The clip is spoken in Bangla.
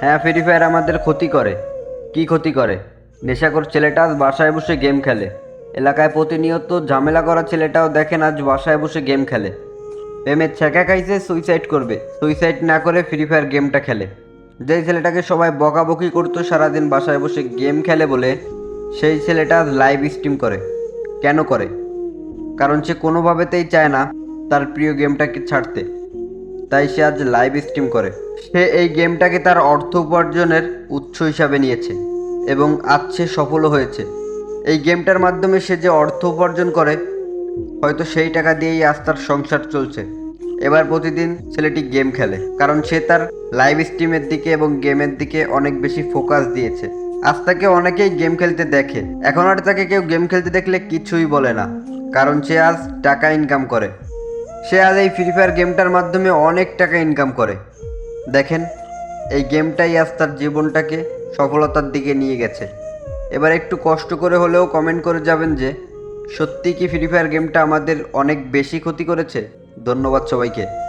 হ্যাঁ ফ্রি ফায়ার আমাদের ক্ষতি করে। কি ক্ষতি করে? নেশাখোর ছেলেটা বাসায় বসে গেম খেলে। এলাকায় প্রতিনিয়ত ঝামেলা করা ছেলেটাও দেখেন আজ বাসায় বসে গেম খেলে। প্রেমের ছ্যাঁকা খাইছে সুইসাইড করবে। সুইসাইড না করে ফ্রি ফায়ার গেমটা খেলে। যেই ছেলেটাকে সবাই বকাবকি করতো সারাদিন বাসায় বসে গেম খেলে বলে, সেই ছেলেটা লাইভ স্ট্রিম করে। কেন করে? কারণ সে কোনোভাবেতেই চায় না তার প্রিয় গেমটাকে ছাড়তে। তাই সে আজ লাইভ স্ট্রিম করে। সে এই গেমটাকে তার অর্থ উপার্জনের উৎস হিসাবে নিয়েছে এবং আজ সে সফলও হয়েছে। এই গেমটার মাধ্যমে সে যে অর্থ উপার্জন করে, হয়তো সেই টাকা দিয়েই আজ তার সংসার চলছে। এবার প্রতিদিন ছেলেটি গেম খেলে, কারণ সে তার লাইভ স্ট্রিমের দিকে এবং গেমের দিকে অনেক বেশি ফোকাস দিয়েছে। আজ তাকে অনেকেই গেম খেলতে দেখে। এখন আর তাকে কেউ গেম খেলতে দেখলে কিছুই বলে না, কারণ সে আজ টাকা ইনকাম করে। সে আজ এই ফ্রি ফায়ার গেমটার মাধ্যমে অনেক টাকা ইনকাম করে। দেখেন, এই গেমটাই আজ তার জীবনটাকে সফলতার দিকে নিয়ে গেছে। এবার একটু কষ্ট করে হলেও কমেন্ট করে যাবেন যে, সত্যি কি ফ্রি ফায়ার গেমটা আমাদের অনেক বেশি ক্ষতি করেছে? ধন্যবাদ সবাইকে।